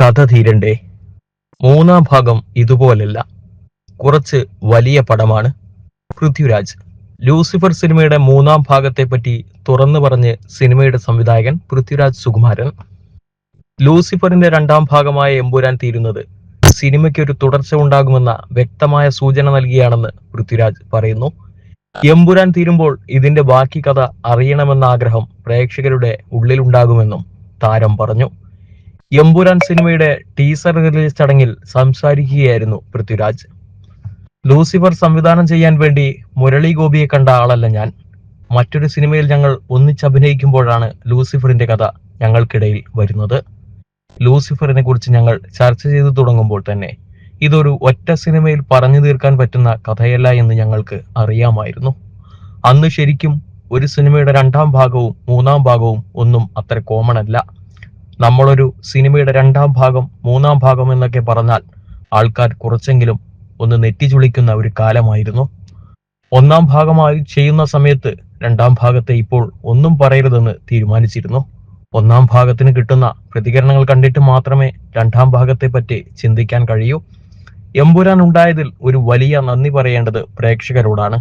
കഥ തീരണ്ടേ? മൂന്നാം ഭാഗം ഇതുപോലല്ല. കുറച്ച് വലിയ പടമാണ്. പൃഥ്വിരാജ്. ലൂസിഫർ സിനിമയുടെ മൂന്നാം ഭാഗത്തെപ്പറ്റി തുറന്നു പറഞ്ഞ് സിനിമയുടെ സംവിധായകൻ പൃഥ്വിരാജ് സുകുമാരൻ. ലൂസിഫറിന്റെ രണ്ടാം ഭാഗമായ എമ്പുരാൻ തീരുന്നത് സിനിമയ്ക്ക് ഒരു തുടർച്ച ഉണ്ടാകുമെന്ന വ്യക്തമായ സൂചന നൽകിയാണെന്ന് പൃഥ്വിരാജ് പറയുന്നു. എമ്പുരാൻ തീരുമ്പോൾ ഇതിന്റെ ബാക്കി കഥ അറിയണമെന്ന ആഗ്രഹം പ്രേക്ഷകരുടെ ഉള്ളിലുണ്ടാകുമെന്നും താരം പറഞ്ഞു. എമ്പുരാൻ സിനിമയുടെ ടീസർ റിലീസ് ചടങ്ങിൽ സംസാരിക്കുകയായിരുന്നു പൃഥ്വിരാജ്. ലൂസിഫർ സംവിധാനം ചെയ്യാൻ വേണ്ടി മുരളി ഗോപിയെ കണ്ട ആളല്ല ഞാൻ. മറ്റൊരു സിനിമയിൽ ഞങ്ങൾ ഒന്നിച്ചഭിനയിക്കുമ്പോഴാണ് ലൂസിഫറിന്റെ കഥ ഞങ്ങൾക്കിടയിൽ വരുന്നത്. ലൂസിഫറിനെ കുറിച്ച് ഞങ്ങൾ ചർച്ച ചെയ്തു തുടങ്ങുമ്പോൾ തന്നെ ഇതൊരു ഒറ്റ സിനിമയിൽ പറഞ്ഞു തീർക്കാൻ പറ്റുന്ന കഥയല്ല എന്ന് ഞങ്ങൾക്ക് അറിയാമായിരുന്നു. അന്ന് ശരിക്കും ഒരു സിനിമയുടെ രണ്ടാം ഭാഗവും മൂന്നാം ഭാഗവും ഒന്നും അത്ര കോമൺ അല്ല. നമ്മളൊരു സിനിമയുടെ രണ്ടാം ഭാഗം മൂന്നാം ഭാഗം എന്നൊക്കെ പറഞ്ഞാൽ ആൾക്കാർ കുറച്ചെങ്കിലും ഒന്ന് നെറ്റിച്ചുളിക്കുന്ന ഒരു കാലമായിരുന്നു. ഒന്നാം ഭാഗമായി ചെയ്യുന്ന സമയത്ത് രണ്ടാം ഭാഗത്തെ ഇപ്പോൾ ഒന്നും പറയരുതെന്ന് തീരുമാനിച്ചിരുന്നു. ഒന്നാം ഭാഗത്തിന് കിട്ടുന്ന പ്രതികരണങ്ങൾ കണ്ടിട്ട് മാത്രമേ രണ്ടാം ഭാഗത്തെ പറ്റി ചിന്തിക്കാൻ കഴിയൂ. എമ്പുരാൻ ഉണ്ടായതിൽ ഒരു വലിയ നന്ദി പറയേണ്ടത് പ്രേക്ഷകരോടാണ്.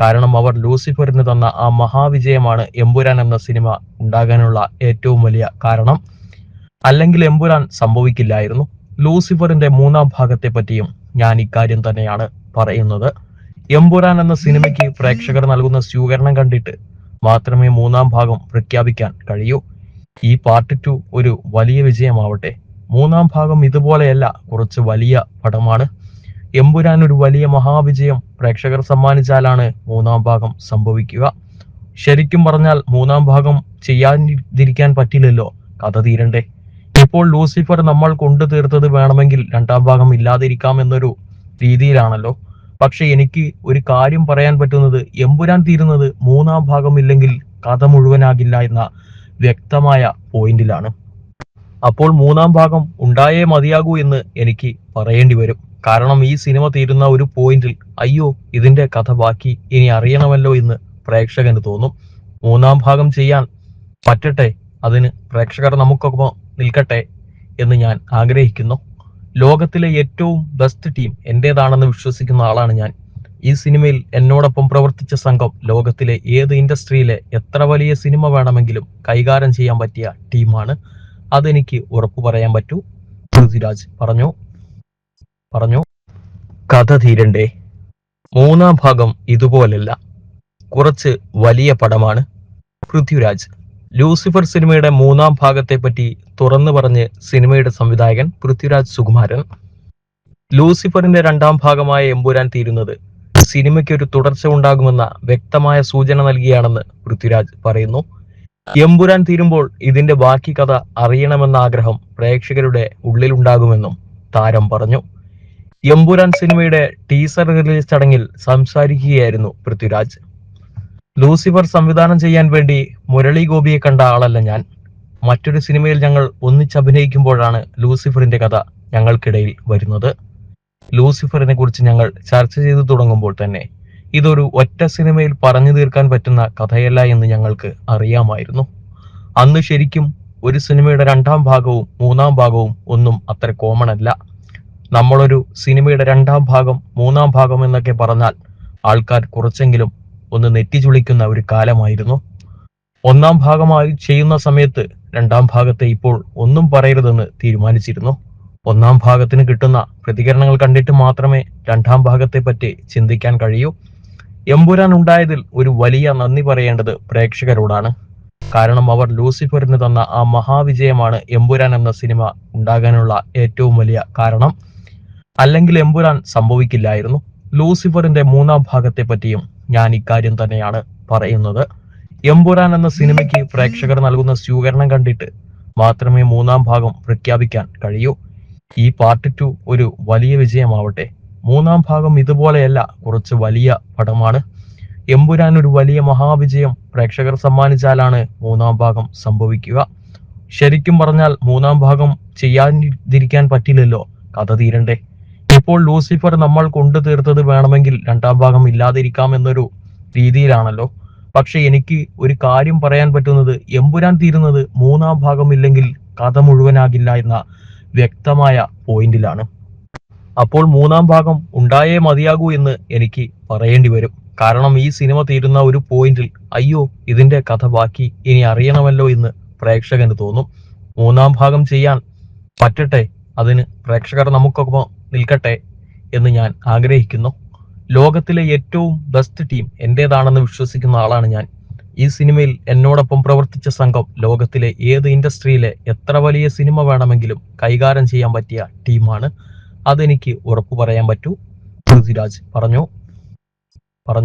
കാരണം അവർ ലൂസിഫറിന് തന്ന ആ മഹാവിജയമാണ് എമ്പുരാൻ എന്ന സിനിമ ഉണ്ടാകാനുള്ള ഏറ്റവും വലിയ കാരണം. അല്ലെങ്കിൽ എമ്പുരാൻ സംഭവിക്കില്ലായിരുന്നു. ലൂസിഫറിന്റെ മൂന്നാം ഭാഗത്തെ പറ്റിയും ഞാൻ ഇക്കാര്യം തന്നെയാണ് പറയുന്നത്. എമ്പുരാൻ എന്ന സിനിമയ്ക്ക് പ്രേക്ഷകർ നൽകുന്ന സ്വീകരണം കണ്ടിട്ട് മാത്രമേ മൂന്നാം ഭാഗം പ്രഖ്യാപിക്കാൻ കഴിയൂ. ഈ പാർട്ട് ടു ഒരു വലിയ വിജയമാവട്ടെ. മൂന്നാം ഭാഗം ഇതുപോലെയല്ല കുറച്ച് വലിയ പടമാണ്. എമ്പുരാൻ ഒരു വലിയ മഹാവിജയം പ്രേക്ഷകർ സമ്മാനിച്ചാലാണ് മൂന്നാം ഭാഗം സംഭവിക്കുക. ശരിക്കും പറഞ്ഞാൽ മൂന്നാം ഭാഗം ചെയ്യാതിരിക്കാൻ പറ്റില്ലല്ലോ. കഥ തീരണ്ടേ. ഇപ്പോൾ ലൂസിഫർ നമ്മൾ കൊണ്ടു തീർത്തത് വേണമെങ്കിൽ രണ്ടാം ഭാഗം ഇല്ലാതിരിക്കാം എന്നൊരു രീതിയിലാണല്ലോ. പക്ഷെ എനിക്ക് ഒരു കാര്യം പറയാൻ പറ്റുന്നത് എമ്പുരാൻ തീരുന്നത് മൂന്നാം ഭാഗം ഇല്ലെങ്കിൽ കഥ മുഴുവനാകില്ല എന്ന വ്യക്തമായ പോയിന്റിലാണ്. അപ്പോൾ മൂന്നാം ഭാഗം ഉണ്ടായേ മതിയാകൂ എന്ന് എനിക്ക് പറയേണ്ടി വരും. കാരണം ഈ സിനിമ തീരുന്ന ഒരു പോയിന്റിൽ അയ്യോ ഇതിന്റെ കഥ ബാക്കി ഇനി അറിയണമല്ലോ എന്ന് പ്രേക്ഷകന് തോന്നും. മൂന്നാം ഭാഗം ചെയ്യാൻ പറ്റട്ടെ? അതിന് പ്രേക്ഷകർ നമുക്കൊപ്പം നിൽക്കട്ടെ എന്ന് ഞാൻ ആഗ്രഹിക്കുന്നു. ലോകത്തിലെ ഏറ്റവും ബെസ്റ്റ് ടീം എന്റെതാണെന്ന് വിശ്വസിക്കുന്ന ആളാണ് ഞാൻ. ഈ സിനിമയിൽ എന്നോടൊപ്പം പ്രവർത്തിച്ച സംഘം ലോകത്തിലെ ഏത് ഇൻഡസ്ട്രിയിലെ എത്ര വലിയ സിനിമ വേണമെങ്കിലും കൈകാര്യം ചെയ്യാൻ പറ്റിയ ടീമാണ്. അതെനിക്ക് ഉറപ്പു പറയാൻ പറ്റൂ. പൃഥ്വിരാജ് പറഞ്ഞു? പറഞ്ഞു? കഥ തീരണ്ടേ? മൂന്നാം ഭാഗം ഇതുപോലല്ല. കുറച്ച് വലിയ പടമാണ്. പൃഥ്വിരാജ് ലൂസിഫർ സിനിമയുടെ മൂന്നാം ഭാഗത്തെ പറ്റി തുറന്നു പറഞ്ഞ് സിനിമയുടെ സംവിധായകൻ പൃഥ്വിരാജ് സുകുമാരൻ. ലൂസിഫറിന്റെ രണ്ടാം ഭാഗമായ എമ്പുരാൻ തീരുന്നത് സിനിമയ്ക്ക് ഒരു തുടർച്ച ഉണ്ടാകുമെന്ന വ്യക്തമായ സൂചന നൽകിയാണെന്ന് പൃഥ്വിരാജ് പറയുന്നു. എമ്പുരാൻ തീരുമ്പോൾ ഇതിന്റെ ബാക്കി കഥ അറിയണമെന്ന ആഗ്രഹം പ്രേക്ഷകരുടെ ഉള്ളിലുണ്ടാകുമെന്നും താരം പറഞ്ഞു. എമ്പുരാൻ സിനിമയുടെ ടീസർ റിലീസ് ചടങ്ങിൽ സംസാരിക്കുകയായിരുന്നു പൃഥ്വിരാജ്. ലൂസിഫർ സംവിധാനം ചെയ്യാൻ വേണ്ടി മുരളി ഗോപിയെ കണ്ട ആളല്ല ഞാൻ. മറ്റൊരു സിനിമയിൽ ഞങ്ങൾ ഒന്നിച്ചഭിനയിക്കുമ്പോഴാണ് ലൂസിഫറിന്റെ കഥ ഞങ്ങൾക്കിടയിൽ വരുന്നത്. ലൂസിഫറിനെ കുറിച്ച് ഞങ്ങൾ ചർച്ച ചെയ്തു തുടങ്ങുമ്പോൾ തന്നെ ഇതൊരു ഒറ്റ സിനിമയിൽ പറഞ്ഞു തീർക്കാൻ പറ്റുന്ന കഥയല്ല എന്ന് ഞങ്ങൾക്ക് അറിയാമായിരുന്നു. അന്ന് ശരിക്കും ഒരു സിനിമയുടെ രണ്ടാം ഭാഗവും മൂന്നാം ഭാഗവും ഒന്നും അത്ര കോമൺ അല്ല. നമ്മളൊരു സിനിമയുടെ രണ്ടാം ഭാഗം മൂന്നാം ഭാഗം എന്നൊക്കെ പറഞ്ഞാൽ ആൾക്കാർ കുറച്ചെങ്കിലും ഒന്ന് നെറ്റിച്ചുളിക്കുന്ന ഒരു കാലമായിരുന്നു. ഒന്നാം ഭാഗമായി ചെയ്യുന്ന സമയത്ത് രണ്ടാം ഭാഗത്തെ ഇപ്പോൾ ഒന്നും പറയരുതെന്ന് തീരുമാനിച്ചിരുന്നു. ഒന്നാം ഭാഗത്തിന് കിട്ടുന്ന പ്രതികരണങ്ങൾ കണ്ടിട്ട് മാത്രമേ രണ്ടാം ഭാഗത്തെ പറ്റി ചിന്തിക്കാൻ കഴിയൂ. എമ്പുരാൻ ഉണ്ടായതിൽ ഒരു വലിയ നന്ദി പറയേണ്ടത് പ്രേക്ഷകരോടാണ്. കാരണം അവർ ലൂസിഫറിന് തന്ന ആ മഹാവിജയമാണ് എമ്പുരാൻ എന്ന സിനിമ ഉണ്ടാകാനുള്ള ഏറ്റവും വലിയ കാരണം. അല്ലെങ്കിൽ എമ്പുരാൻ സംഭവിക്കില്ലായിരുന്നു. ലൂസിഫറിന്റെ മൂന്നാം ഭാഗത്തെ പറ്റിയും ഞാൻ ഇക്കാര്യം തന്നെയാണ് പറയുന്നത്. എമ്പുരാൻ എന്ന സിനിമയ്ക്ക് പ്രേക്ഷകർ നൽകുന്ന സ്വീകരണം കണ്ടിട്ട് മാത്രമേ മൂന്നാം ഭാഗം പ്രഖ്യാപിക്കാൻ കഴിയൂ. ഈ പാർട്ട് ടു ഒരു വലിയ വിജയമാവട്ടെ. മൂന്നാം ഭാഗം ഇതുപോലെയല്ല കുറച്ച് വലിയ പടമാണ്. എമ്പുരാൻ ഒരു വലിയ മഹാവിജയം പ്രേക്ഷകർ സമ്മാനിച്ചാലാണ് മൂന്നാം ഭാഗം സംഭവിക്കുക. ശരിക്കും പറഞ്ഞാൽ മൂന്നാം ഭാഗം ചെയ്യാതിരിക്കാൻ പറ്റില്ലല്ലോ. കഥ തീരണ്ടേ. ഇപ്പോൾ ലൂസിഫർ നമ്മൾ കൊണ്ടു തീർത്തത് വേണമെങ്കിൽ രണ്ടാം ഭാഗം ഇല്ലാതിരിക്കാം എന്നൊരു രീതിയിലാണല്ലോ. പക്ഷെ എനിക്ക് ഒരു കാര്യം പറയാൻ പറ്റുന്നത് എമ്പുരാൻ തീരുന്നത് മൂന്നാം ഭാഗം ഇല്ലെങ്കിൽ കഥ മുഴുവനാകില്ല എന്ന വ്യക്തമായ പോയിന്റിലാണ്. അപ്പോൾ മൂന്നാം ഭാഗം ഉണ്ടായേ മതിയാകൂ എന്ന് എനിക്ക് പറയേണ്ടി വരും. കാരണം ഈ സിനിമ തീരുന്ന ഒരു പോയിന്റിൽ അയ്യോ ഇതിന്റെ കഥ ബാക്കി ഇനി അറിയണമല്ലോ എന്ന് പ്രേക്ഷകന് തോന്നും. മൂന്നാം ഭാഗം ചെയ്യാൻ പറ്റട്ടെ അതിന് പ്രേക്ഷകർ നമുക്കൊപ്പം നിൽക്കട്ടെ എന്ന് ഞാൻ ആഗ്രഹിക്കുന്നു. ലോകത്തിലെ ഏറ്റവും ബെസ്റ്റ് ടീം എന്റേതാണെന്ന് വിശ്വസിക്കുന്ന ആളാണ് ഞാൻ. ഈ സിനിമയിൽ എന്നോടൊപ്പം പ്രവർത്തിച്ച സംഘം ലോകത്തിലെ ഏത് ഇൻഡസ്ട്രിയിലെ എത്ര വലിയ സിനിമ വേണമെങ്കിലും കൈകാര്യം ചെയ്യാൻ പറ്റിയ ടീമാണ്. അതെനിക്ക് ഉറപ്പു പറയാൻ പറ്റൂ. പൃഥ്വിരാജ് പറഞ്ഞു. പറഞ്ഞു.